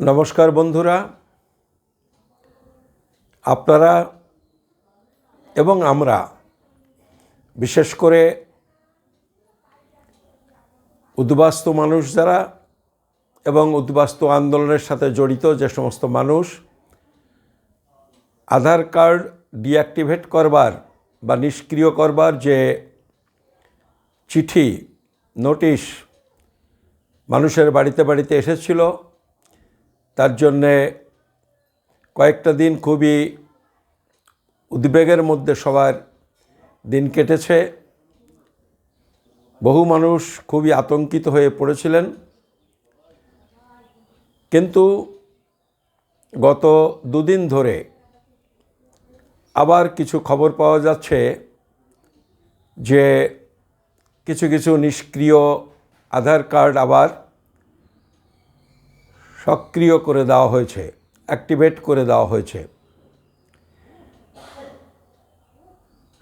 নমস্কার বন্ধুরা। আপনারা এবং আমরা, বিশেষ করে উদ্বাস্তু মানুষ যারা এবং উদ্বাস্তু আন্দোলনের সাথে জড়িত যে সমস্ত মানুষ, আধার কার্ড ডিঅ্যাক্টিভেট করবার বা নিষ্ক্রিয় করবার যে চিঠি, নোটিশ মানুষের বাড়িতে বাড়িতে এসেছিল তার জন্যে কয়েকটা দিন খুবই উদ্বেগের মধ্যে সবার দিন কেটেছে। বহু মানুষ খুবই আতঙ্কিত হয়ে পড়েছিলেন। কিন্তু গত দুদিন ধরে আবার কিছু খবর পাওয়া যাচ্ছে যে কিছু কিছু নিষ্ক্রিয় আধার কার্ড আবার সক্রিয় করে দেওয়া হয়েছে অ্যাক্টিভেট করে দেওয়া হয়েছে।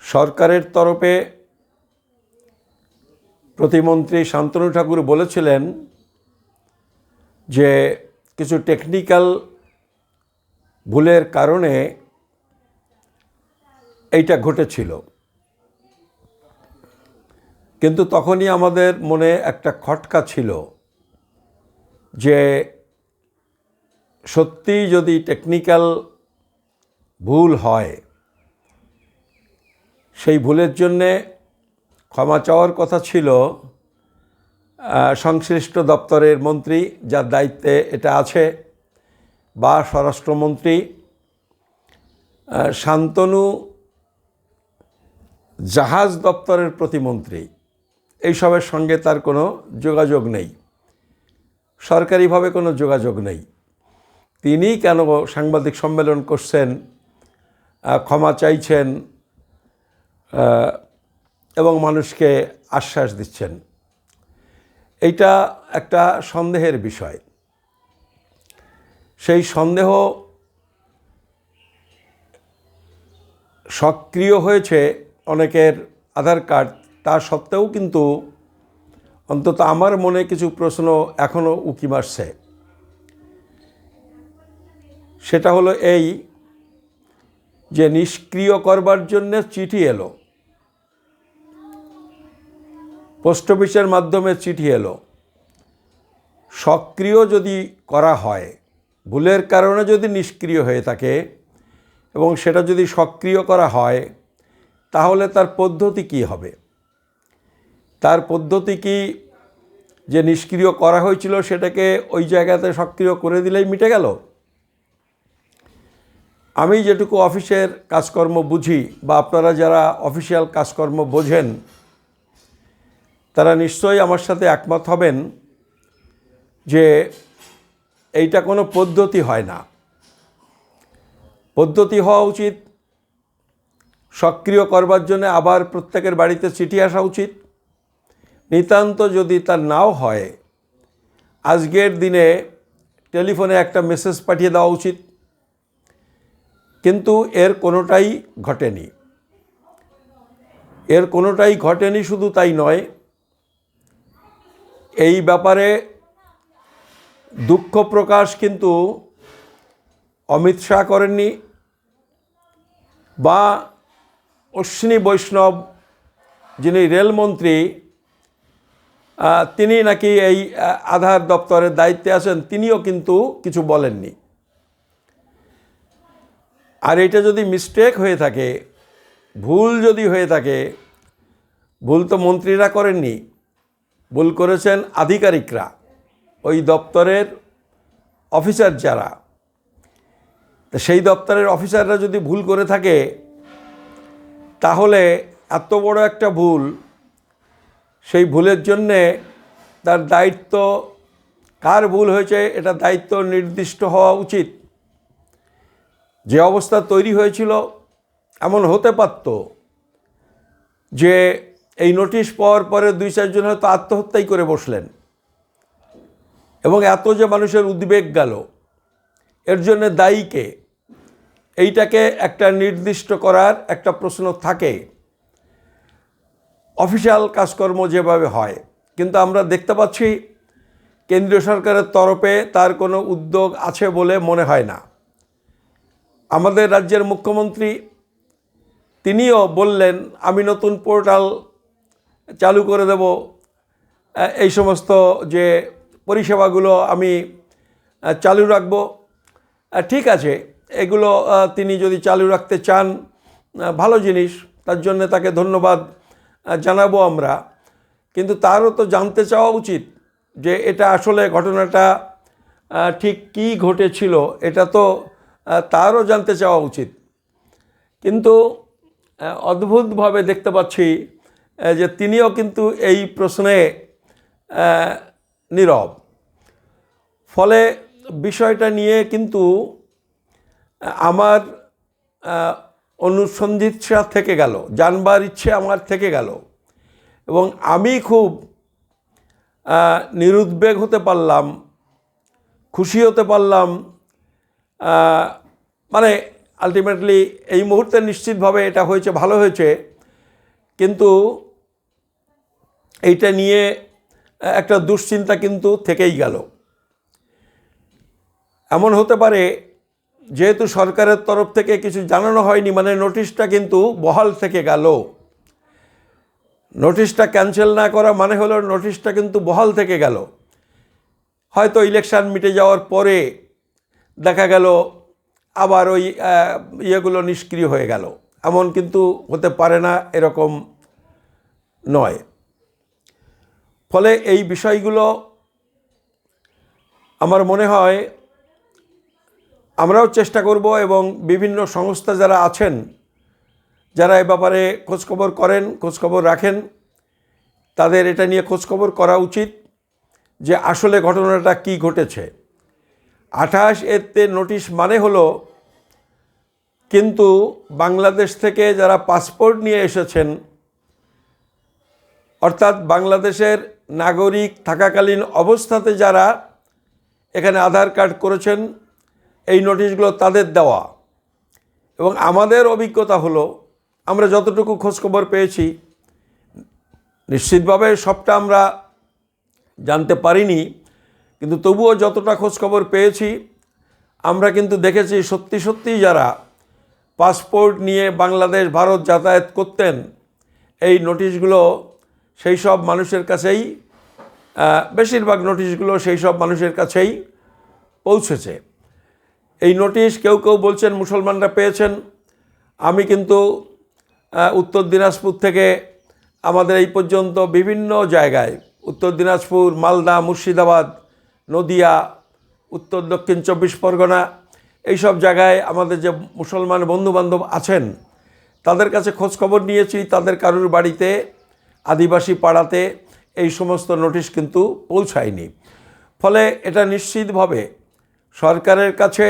সরকারের তরফে প্রতিমন্ত্রী শান্তনু ঠাকুর বলেছিলেন যে, কিছু টেকনিক্যাল ভুলের কারণে এইটা ঘটেছিল। কিন্তু তখনই আমাদের মনে একটা খটকা ছিল যে সত্যি যদি টেকনিক্যাল ভুল হয়, সেই ভুলের জন্যে ক্ষমা চাওয়ার কথা ছিল সংশ্লিষ্ট দপ্তরের মন্ত্রী যার দায়িত্বে এটা আছে, বা স্বরাষ্ট্রমন্ত্রী শান্তনু জাহাজ দপ্তরের প্রতিমন্ত্রী। এইসবের সঙ্গে তার কোনো যোগাযোগ নেই। সরকারিভাবে কোনো যোগাযোগ নেই। তিনি কেন সাংবাদিক সম্মেলন করছেন ক্ষমা চাইছেন এবং মানুষকে আশ্বাস দিচ্ছেন? এইটা একটা সন্দেহের বিষয়। সেই সন্দেহ সক্রিয় হয়েছে অনেকের আধার কার্ড। তা সত্ত্বেও কিন্তু অন্তত আমার মনে কিছু প্রশ্ন এখনও উকি মারছে। সেটা হলো এই যে নিষ্ক্রিয় করবার জন্য চিঠি এলো। পোস্ট অফিসের মাধ্যমে চিঠি এলো। সক্রিয় যদি করা হয়, ভুলের কারণে যদি নিষ্ক্রিয় হয়ে থাকে এবং সেটা যদি সক্রিয় করা হয়, তাহলে তার পদ্ধতি কি হবে? তার পদ্ধতি কি যে নিষ্ক্রিয় করা হয়েছিল সেটাকে ওই জায়গাতে সক্রিয় করে দিলেই মিটে গেল? আমি যেটুকু অফিসের কাজকর্ম বুঝি বা আপনারা যারা অফিসিয়াল কাজকর্ম বোঝেন, তারা নিশ্চয়ই আমার সাথে একমত হবেন যে এইটা কোনো পদ্ধতি হয় না। পদ্ধতি হওয়া উচিত, সক্রিয় করবার জন্য আবার প্রত্যেকের বাড়িতে চিঠি আসা উচিত। নিতান্ত যদি তার নাও হয়, আজকের দিনে টেলিফোনে একটা মেসেজ পাঠিয়ে দেওয়া উচিত। কিন্তু এর কোনোটাই ঘটেনি। এর কোনোটাই ঘটেনি শুধু তাই নয়, এই ব্যাপারে দুঃখ প্রকাশ কিন্তু অমিত শাহ করেননি বা অশ্বিনী বৈষ্ণব, যিনি রেলমন্ত্রী তিনি নাকি এই আধার দপ্তরের দায়িত্বে আছেন, তিনিও কিন্তু কিছু বলেননি। আর এটা যদি মিস্টেক হয়ে থাকে, ভুল যদি হয়ে থাকে, ভুল তো মন্ত্রীরা করেননি, ভুল করেছেন আধিকারিকরা, ওই দপ্তরের অফিসার যারা। তা সেই দপ্তরের অফিসাররা যদি ভুল করে থাকে, তাহলে এত বড় একটা ভুল, সেই ভুলের জন্যে তার দায়িত্ব, কার ভুল হয়েছে, এটা দায়িত্ব নির্দিষ্ট হওয়া উচিত। যে অবস্থা তৈরি হয়েছিল এমন হতে পারত যে এই নোটিশ পাওয়ার পরে দুই চারজন হয়তো আত্মহত্যাই করে বসলেন। এবং এত যে মানুষের উদ্বেগ গেল, এর জন্য দায়ীকে এইটাকে একটা নির্দিষ্ট করার একটা প্রশ্ন থাকে। অফিসিয়াল কাজকর্ম যেভাবে হয়, কিন্তু আমরা দেখতে পাচ্ছি কেন্দ্রীয় সরকারের তরফে তার কোনো উদ্যোগ আছে বলে মনে হয় না। আমাদের রাজ্যের মুখ্যমন্ত্রী, তিনিও বললেন, আমি নতুন পোর্টাল চালু করে দেব। এই সমস্ত যে পরিষেবাগুলো আমি চালু রাখব। ঠিক আছে, এগুলো, তিনি যদি চালু রাখতে চান, ভালো জিনিস, তার জন্য তাকে ধন্যবাদ জানাব আমরা। কিন্তু তারও তো জানতে চাওয়া উচিত যে এটা আসলে ঘটনাটা ঠিক কী ঘটেছিল, এটা তো তারও জানতে চাওয়া উচিত। কিন্তু অদ্ভুতভাবে দেখতে পাচ্ছি যে তিনিও কিন্তু এই প্রশ্নে নীরব। ফলে বিষয়টা নিয়ে কিন্তু আমার অনুসন্ধিৎসা থেকে গেল, জানবার ইচ্ছে আমার থেকে গেল। এবং আমি খুব নিরুদ্বেগ হতে পারলাম, খুশি হতে পারলাম মানে আলটিমেটলি এই মুহূর্তে নিশ্চিতভাবে এটা হয়েছে, ভালো হয়েছে। কিন্তু এইটা নিয়ে একটা দুশ্চিন্তা কিন্তু থেকেই গেল। এমন হতে পারে, যেহেতু সরকারের তরফ থেকে কিছু জানানো হয়নি মানে নোটিশটা কিন্তু বহাল থেকে গেল। নোটিশটা ক্যান্সেল না করা মানে হলো নোটিশটা কিন্তু বহাল থেকে গেল। হয়তো ইলেকশন মিটে যাওয়ার পরে দেখা গেল, আবার ওই ইয়েগুলো নিষ্ক্রিয় হয়ে গেল। এমন কিন্তু হতে পারে না, এরকম নয়। ফলে এই বিষয়গুলো আমার মনে হয় আমরাও চেষ্টা করব এবং বিভিন্ন সংস্থা যারা আছেন, যারা এ ব্যাপারে খোঁজখবর করেন, খোঁজখবর রাখেন, তাদের এটা নিয়ে খোঁজখবর করা উচিত যে আসলে ঘটনাটা কি ঘটেছে। আঠাশ এতে নোটিশ মানে হলো, কিন্তু বাংলাদেশ থেকে যারা পাসপোর্ট নিয়ে এসেছেন, অর্থাৎ বাংলাদেশের নাগরিক থাকাকালীন অবস্থাতে যারা এখানে আধার কার্ড করেছেন, এই নোটিশগুলো তাদের দেওয়া। এবং আমাদের অভিজ্ঞতা হলো, আমরা যতটুকু খোঁজখবর পেয়েছি, নিশ্চিতভাবে সবটা আমরা জানতে পারিনি। কিন্তু তবুও যতটা খোঁজখবর পেয়েছি, আমরা কিন্তু দেখেছি সত্যি সত্যিই যারা পাসপোর্ট নিয়ে বাংলাদেশ, ভারত যাতায়াত করতেন, এই নোটিশগুলো সেই সব মানুষের কাছেই বেশিরভাগ নোটিশগুলো সেই সব মানুষের কাছেই পৌঁছেছে। এই নোটিশ কেউ কেউ বলছেন মুসলমানরা পেয়েছেন। আমি কিন্তু উত্তর দিনাজপুর থেকে আমাদের এই পর্যন্ত বিভিন্ন জায়গায়, উত্তর দিনাজপুর, মালদা, মুর্শিদাবাদ নদিয়া, উত্তর, দক্ষিণ, চব্বিশ পরগনা, এইসব জায়গায় আমাদের যে মুসলমান বন্ধুবান্ধব আছেন, তাদের কাছে খোঁজ খবর নিয়েছি, তাদের কারুর বাড়িতে, আদিবাসী পাড়াতে এই সমস্ত নোটিশ কিন্তু পৌঁছায়নি। ফলে এটা নিশ্চিতভাবে সরকারের কাছে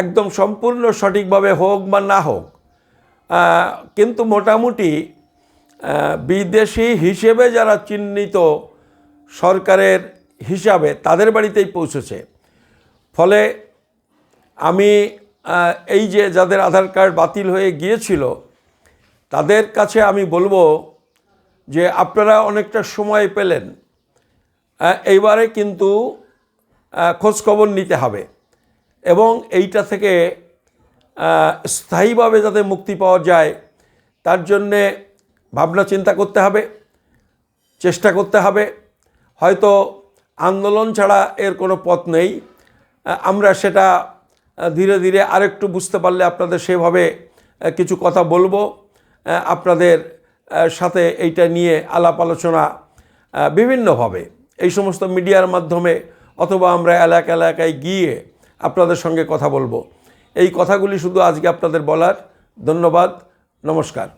একদম সম্পূর্ণ সঠিকভাবে হোক বা না হোক কিন্তু মোটামুটি বিদেশি হিসেবে যারা চিহ্নিত সরকারের হিসাবে তাদের বাড়িতেই পৌঁছেছে। ফলে আমি এই যে যাদের আধার কার্ড বাতিল হয়ে গিয়েছিল, তাদের কাছে আমি বলব যে আপনারা অনেকটা সময় পেলেন। এইবারে কিন্তু খোঁজখবর নিতে হবে এবং এইটা থেকে স্থায়ীভাবে যাতে মুক্তি পাওয়া যায়, তার জন্যে ভাবনা চিন্তা করতে হবে, চেষ্টা করতে হবে। হয়তো আন্দোলন ছাড়া এর কোনো পথ নেই। আমরা সেটা ধীরে ধীরে আরেকটু বুঝতে পারলে আপনাদের সেভাবে কিছু কথা বলব। আপনাদের সাথে এইটা নিয়ে আলাপ আলোচনা বিভিন্নভাবে এই সমস্ত মিডিয়ার মাধ্যমে অথবা আমরা এলাকা এলাকায় গিয়ে আপনাদের সঙ্গে কথা বলব। এই কথাগুলি শুধু আজকে আপনাদের বলার। ধন্যবাদ। নমস্কার।